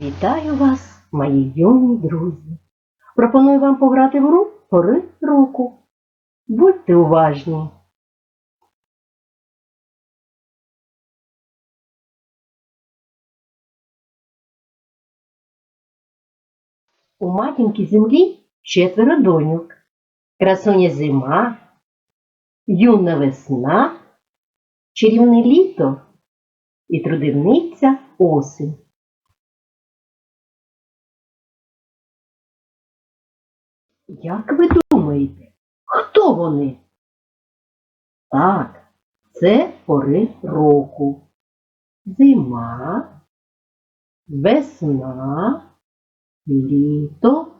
Вітаю вас, мої юні друзі. Пропоную вам пограти в гру пори року. Будьте уважні. У матінки землі четверо доньок. Красуня зима, юна весна, чарівне літо і трудівниця осінь. Як ви думаєте, хто вони? Так, це пори року. Зима, весна, літо,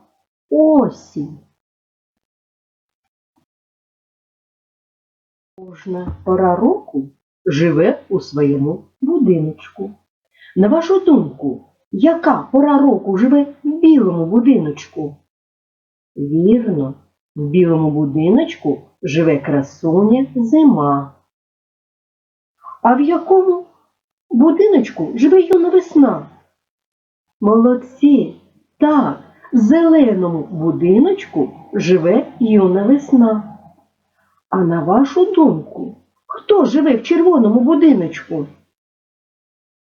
осінь. Кожна пора року живе у своєму будиночку. На вашу думку, яка пора року живе в білому будиночку? Вірно, в білому будиночку живе красуня зима. А в якому будиночку живе юна весна? Молодці! Так, в зеленому будиночку живе юна весна. А на вашу думку, хто живе в червоному будиночку?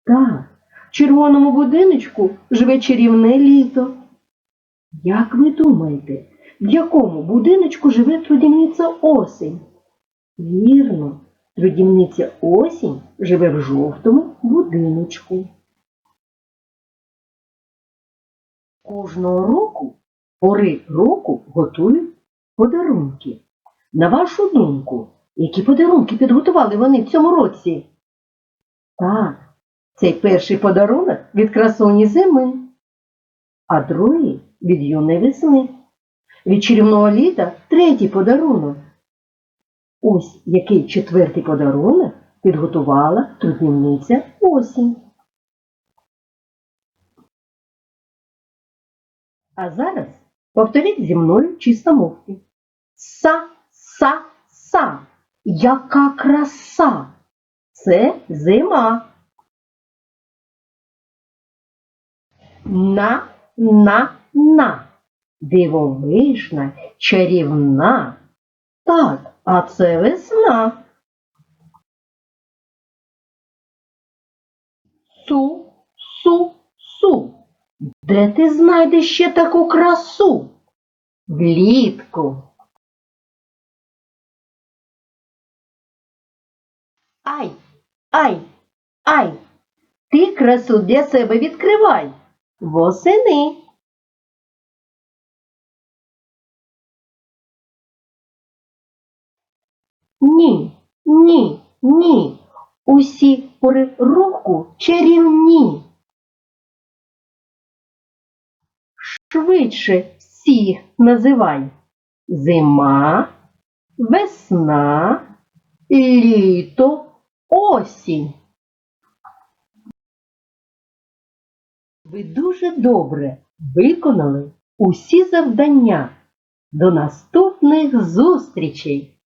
Так, в червоному будиночку живе чарівне літо. Як ви думаєте, в якому будиночку живе трудівниця осінь? Вірно, трудівниця осінь живе в жовтому будиночку. Кожного року пори року готують подарунки. На вашу думку, які подарунки підготували вони в цьому році? Так, цей перший подарунок від красуні зими, а другий від юної весни. Від чарівного літа третій подарунок. Ось який четвертий подарунок підготувала трудівниця осінь. А зараз повторіть зі мною чистомовки. Са, са, са. Яка краса! Це зима. На, на, на. Дивовижна, чарівна. Так, а це весна. Су, су, су. Де ти знайдеш ще таку красу? Влітку. Ай, ай, ай, ти красу для себе відкривай. Восени. Ні, ні, ні. Усі пори року чарівні. Швидше всіх називай. Зима, весна, літо, осінь. Ви дуже добре виконали усі завдання. До наступних зустрічей!